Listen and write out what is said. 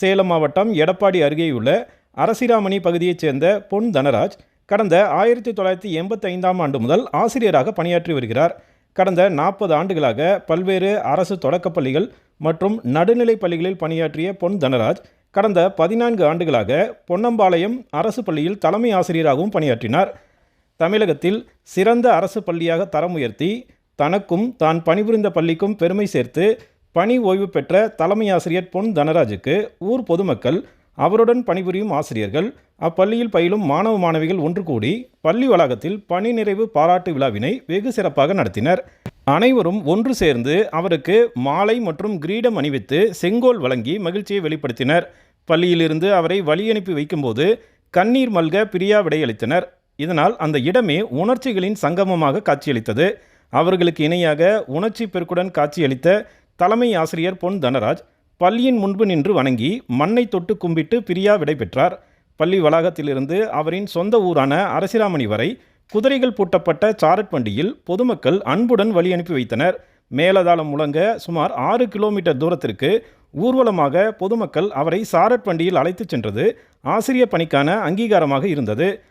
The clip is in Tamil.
சேலம் மாவட்டம் எடப்பாடி அருகேயுள்ள அரசிராமணி பகுதியைச் சேர்ந்த பொன் தனராஜ் கடந்த ஆயிரத்தி தொள்ளாயிரத்தி எண்பத்தைந்தாம் ஆண்டு முதல் ஆசிரியராக பணியாற்றி வருகிறார். கடந்த நாற்பது ஆண்டுகளாக பல்வேறு அரசு தொடக்கப்பள்ளிகள் மற்றும் நடுநிலைப் பள்ளிகளில் பணியாற்றிய பொன் தனராஜ் கடந்த பதினான்கு ஆண்டுகளாக பொன்னம்பாளையம் அரசு பள்ளியில் தலைமை ஆசிரியராகவும் பணியாற்றினார். தமிழகத்தில் சிறந்த அரசு பள்ளியாக தரம் உயர்த்தி தனக்கும் தான் பணிபுரிந்த பள்ளிக்கும் பெருமை சேர்த்து பணி ஓய்வு பெற்ற தலைமை ஆசிரியர் பொன் தனராஜுக்கு ஊர் பொதுமக்கள் அவருடன் பணிபுரியும் ஆசிரியர்கள் அப்பள்ளியில் பயிலும் மாணவ மாணவிகள் ஒன்று கூடி பள்ளி வளாகத்தில் பணி நிறைவு பாராட்டு விழாவினை வெகு சிறப்பாக நடத்தினர். அனைவரும் ஒன்று சேர்ந்து அவருக்கு மாலை மற்றும் கிரீடம் அணிவித்து செங்கோல் வழங்கி மகிழ்ச்சியை வெளிப்படுத்தினர். பள்ளியிலிருந்து அவரை வழியனுப்பி வைக்கும்போது கண்ணீர் மல்க பிரியா விடையளித்தனர். இதனால் அந்த இடமே உணர்ச்சிகளின் சங்கமமாக காட்சியளித்தது. அவர்களுக்கு இணையாக உணர்ச்சி பெருக்குடன் காட்சியளித்த தலைமை ஆசிரியர் பொன் தனராஜ் பள்ளியின் முன்பு நின்று வணங்கி மண்ணை தொட்டு கும்பிட்டு பிரியா விடை பெற்றார். பள்ளி வளாகத்திலிருந்து அவரின் சொந்த ஊரான அரசிராமணி வரை குதிரைகள் பூட்டப்பட்ட சாரட் வண்டியில் பொதுமக்கள் அன்புடன் வழி அனுப்பி வைத்தனர். மேலதாளம் முழங்க சுமார் ஆறு கிலோமீட்டர் தூரத்திற்கு ஊர்வலமாக பொதுமக்கள் அவரை சாரட் வண்டியில் அழைத்துச் சென்றது. ஆசிரியர் பணிக்கான அங்கீகாரமாக இருந்தது.